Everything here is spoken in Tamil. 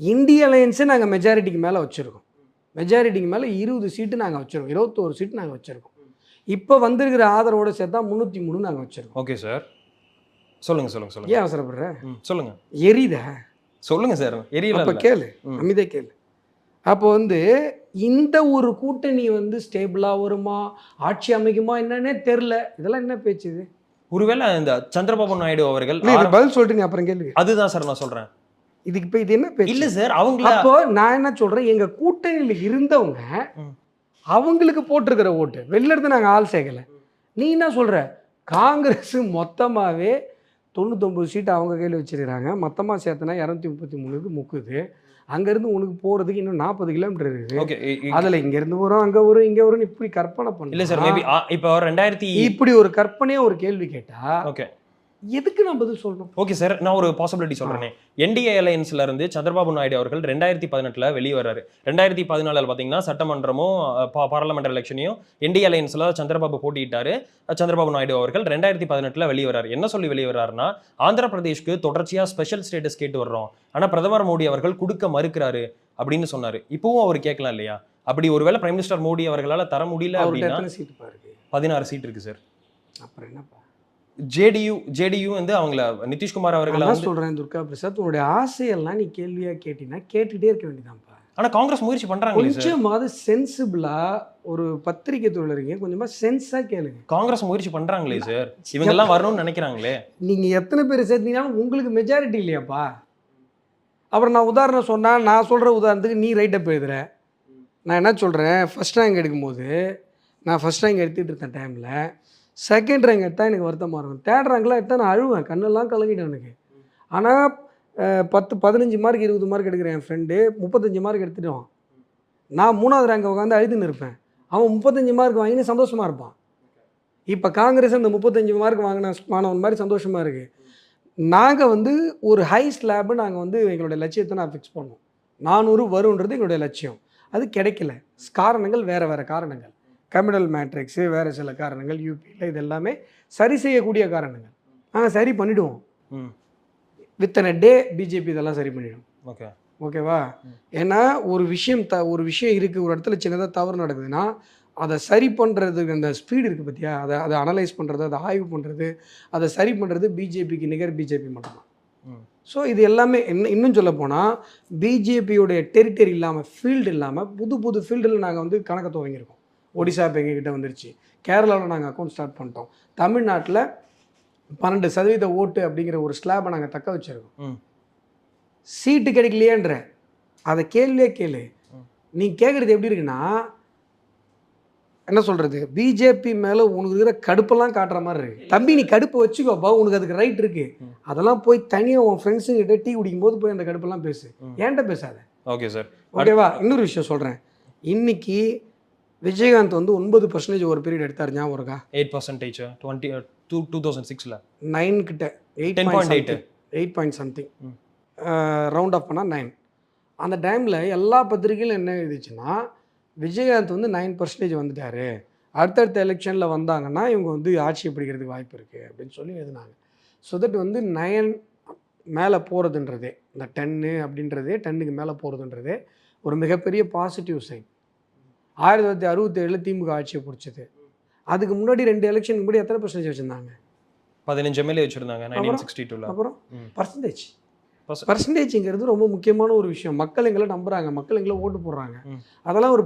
இந்திய அலையன்ஸை நாங்கள் மெஜாரிட்டிக்கு மேலே வச்சுருக்கோம். மெஜாரிட்டிக்கு மேலே இருபது சீட்டு நாங்கள் வச்சுருக்கோம். இருபத்தோரு சீட்டு நாங்கள் வச்சுருக்கோம். இப்போ வந்திருக்கிற ஆதரவோட சேர்த்தா முந்நூற்றி மூணு நாங்கள் வச்சுருக்கோம். ஓகே சார் சொல்லுங்க சொல்லுங்க சொல்லுங்க. ஏன் அவசரப்படுற? ம், சொல்லுங்க. எரித சொல்லுங்க சார் எரியல அப்போ. கேளு. ம். அமைதியே கேளு. அப்போ வந்து இந்த ஒரு கூட்டணி வந்து ஸ்டேபிளாக வருமா? ஆட்சி அமைக்குமா? என்னன்னே தெரில இதெல்லாம் என்ன பேச்சு இது? ஒருவேளை இந்த சந்திரபாபு நாயுடு அவர்கள் பதில் சொல்லிட்டு அப்புறம் கேள்வி அதுதான் சார் நான் சொல்றேன். இதுக்கு இப்போ இது என்ன பேச்சு? இல்ல சார் அவங்கள அப்போ நான் என்ன சொல்றேன் எங்க கூட்டணியில் இருந்தவங்க. அவங்களுக்கு போட்டிருக்கிற ஓட்டு. வெளில இருந்து நாங்கள் ஆள் சேர்க்கல. நீ என்ன சொல்ற? காங்கிரஸ் மொத்தமாகவே தொண்ணூத்தொம்பது சீட்டு அவங்க கையில் வச்சிருக்கிறாங்க. மொத்தமாக சேர்த்தனா இரநூத்தி முப்பத்தி மூணுக்கு முக்குது. அங்கேருந்து உனக்கு போகிறதுக்கு இன்னும் நாற்பது கிலோமீட்டர் இருக்குது. அதில் இங்கேருந்து வரும் அங்கே வரும் இங்கே வரும் இப்படி கற்பனை பண்ண இல்ல சார் மேபி இப்போ ரெண்டாயிரத்தி இப்படி ஒரு கற்பனையே ஒரு கேள்வி கேட்டா ஓகே. எதுக்கு நான் பதில் சொல்லணும்? ஓகே சார் நான் ஒரு பாசிபிலிட்டி சொல்றேனே. என்டிஏ அலையன்ஸ்ல இருந்து சந்திரபாபு நாயுடு அவர்கள் ரெண்டாயிரத்தி பதினெட்டுல வெளியே வர்றாரு. ரெண்டாயிரத்தி பதினாலுல பாத்தீங்கன்னா சட்டமன்றமும் பார்லமெண்ட் எலெக்ஷனையும் என்டிஏ அலையன்ஸ்ல சந்திரபாபு போட்டியிட்டாரு. அஹ், சந்திரபாபு நாயுடு அவர்கள் ரெண்டாயிரத்தி பதினெட்டுல வெளியே வர்றாரு. என்ன சொல்லி வெளியே வர்றாருன்னா ஆந்திர பிரதேஷ்க்கு தொடர்ச்சியா ஸ்பெஷல் ஸ்டேட்டஸ் கேட்டு வர்றோம். ஆனா பிரதமர் மோடி அவர்கள் கொடுக்க மறுக்கிறாரு அப்படின்னு சொன்னாரு. இப்பவும் அவர் கேட்கலாம் இல்லையா? அப்படி ஒருவேளை பிரைம் மினிஸ்டர் மோடி அவர்களால தர முடியல அப்படின்னா பதினாறு சீட் இருக்கு சார் அப்புறம் என்னப்பா? ஜேடியு ஜேடியு வந்து அவங்கள நிதிஷ்குமார் அவர்களை சொல்றேன் துர்கா பிரசாத் உன்னுடைய ஆசையெல்லாம் நீ கேள்வியா கேட்டீங்கன்னா கேட்டுட்டே இருக்க வேண்டியதான்ப்பா. ஆனா காங்கிரஸ் முயற்சி பண்றாங்களே சார். கொஞ்சமாவது சென்சிபிளா ஒரு பத்திரிகை தொழில் இருக்கீங்க கொஞ்சமா சென்ஸா கேளுங்க. காங்கிரஸ் முயற்சி பண்றாங்களே சார். இவங்க எல்லாம் வரணும்னு நினைக்கிறாங்களே. நீங்க எத்தனை பேர் சேர்த்தீங்கன்னாலும் உங்களுக்கு மெஜாரிட்டி இல்லையாப்பா. அப்புறம் நான் உதாரணம் சொன்னா நான் சொல்ற உதாரணத்துக்கு நீ ரைட்டப் எழுதுற நான் என்ன சொல்றேன்? ஃபர்ஸ்ட் ரேங்க் எடுக்கும்போது நான் ஃபர்ஸ்ட் ரேங்க் எடுத்துட்டு இருந்த டைம்ல செகண்ட் ரேங்க் எடுத்தால் எனக்கு வருத்தமாக இருக்கும். தேர்ட் ரேங்க்லாம் எடுத்தால் நான் அழுவேன். கண்ணெல்லாம் கலங்கிட்டேன் எனக்கு. ஆனால் பத்து பதினஞ்சு மார்க் இருபது மார்க் எடுக்கிறேன் என் ஃப்ரெண்டு முப்பத்தஞ்சு மார்க் எடுத்துட்டான். நான் மூணாவது ரேங்க் உட்காந்து அழுதுன்னு இருப்பேன். அவன் முப்பத்தஞ்சு மார்க் வாங்கினு சந்தோஷமாக இருப்பான். இப்போ காங்கிரஸ் அந்த முப்பத்தஞ்சு மார்க் வாங்கின மாணவன் மாதிரி சந்தோஷமாக இருக்குது நாங்கள் வந்து ஒரு ஹை ஸ்லாபு நாங்கள் வந்து எங்களுடைய லட்சியத்தை நான் ஃபிக்ஸ் பண்ணோம் நானூறு வருன்றது எங்களுடைய லட்சியம். அது கிடைக்கல. காரணங்கள் வேறு வேறு காரணங்கள். கமிடல் மேட்ரிக்ஸு வேறு சில காரணங்கள் யூபியில் இது எல்லாமே சரி செய்யக்கூடிய காரணங்கள். நாங்கள் சரி பண்ணிவிடுவோம் வித்தனை டே பிஜேபி இதெல்லாம் சரி பண்ணிடும். ஓகே. ஓகேவா. ஏன்னா ஒரு விஷயம் த ஒரு விஷயம் இருக்குது ஒரு இடத்துல சின்னதாக தவறு நடக்குதுன்னா அதை சரி பண்ணுறதுக்கு அந்த ஸ்பீடு இருக்குது பார்த்தியா அதை அதை அனலைஸ் பண்ணுறது அதை ஆய்வு பண்ணுறது அதை சரி பண்ணுறது பிஜேபிக்கு நிகர் பிஜேபி மட்டும்தான். ஸோ இது எல்லாமே என்ன இன்னும் சொல்ல போனால் பிஜேபியோடைய டெரிட்டரி இல்லாமல் ஃபீல்டு இல்லாமல் புது புது ஃபீல்டில் நாங்கள் வந்து கணக்கை துவங்கியிருக்கோம். ஒடிசா இப்போ எங்ககிட்ட வந்துருச்சு. கேரளாவில் நாங்கள் அக்கௌண்ட் ஸ்டார்ட் பண்ணிட்டோம். தமிழ்நாட்டில் பன்னெண்டு சதவீத ஓட்டு அப்படிங்கிற ஒரு ஸ்லாபை நாங்கள் தக்க வச்சுருக்கோம். சீட்டு கிடைக்கலையேன்ற. அதை கேள்வியே கேளு. நீ கேட்குறது எப்படி இருக்குன்னா என்ன சொல்கிறது பிஜேபி மேலே உனக்கு இருக்கிற கடுப்பெல்லாம் காட்டுற மாதிரி இருக்கு. தம்பி நீ கடுப்பு வச்சுக்கோப்பா உனக்கு அதுக்கு ரைட் இருக்கு. அதெல்லாம் போய் தனியாக உன் ஃப்ரெண்ட்ஸுங்கிட்ட டீ குடிக்கும் போது போய் அந்த கடுப்பெல்லாம் பேசு. ஏன்ட்ட பேசாத? Okay sir. ஓகேவா இன்னொரு விஷயம் சொல்கிறேன் இன்னைக்கு விஜயகாந்த் வந்து ஒன்பது பர்சன்டேஜ் ஒரு பீரியட் எடுத்தார் ஞாபகம் இருக்கா? Eight percentage twenty two two thousand சிக்ஸில் நைன் கிட்ட eight 10.8. Point eight point something. Round off பண்ணால் நைன் அந்த டைமில் எல்லா பத்திரிகையிலும் என்ன எழுதிச்சுன்னா விஜயகாந்த் வந்து நைன் பர்சன்டேஜ் வந்துட்டாரு. அடுத்தடுத்த எலெக்ஷனில் வந்தாங்கன்னா இவங்க வந்து ஆட்சி பிடிக்கிறதுக்கு வாய்ப்பு இருக்குது அப்படின்னு சொல்லி எழுதினாங்க. ஸோ தட் வந்து நயன் மேலே போகிறதுன்றதே இந்த டென்னு அப்படின்றதே டென்னுக்கு மேலே போகிறதுன்றதே ஒரு மிகப்பெரிய பாசிட்டிவ் சைன் ஆயிரத்தி தொள்ளாயிரத்தி அறுபத்தேழில் திமுக ஆட்சியை பிடிச்சது. அதுக்கு முன்னாடி ரெண்டு எலெக்ஷனுக்கு முன்னாடி எத்தனை பர்சன்டேஜ் வச்சுருந்தாங்க? பதினஞ்சு எம்எல்ஏ வச்சிருந்தாங்க அப்புறம். பர்சன்டேஜ் பர்சன்டேஜ்ங்கிறது ரொம்ப முக்கியமான ஒரு விஷயம். மக்கள் எங்களை நம்புறாங்க. மக்கள் எங்களை ஓட்டு போடுறாங்க. அதெல்லாம் ஒரு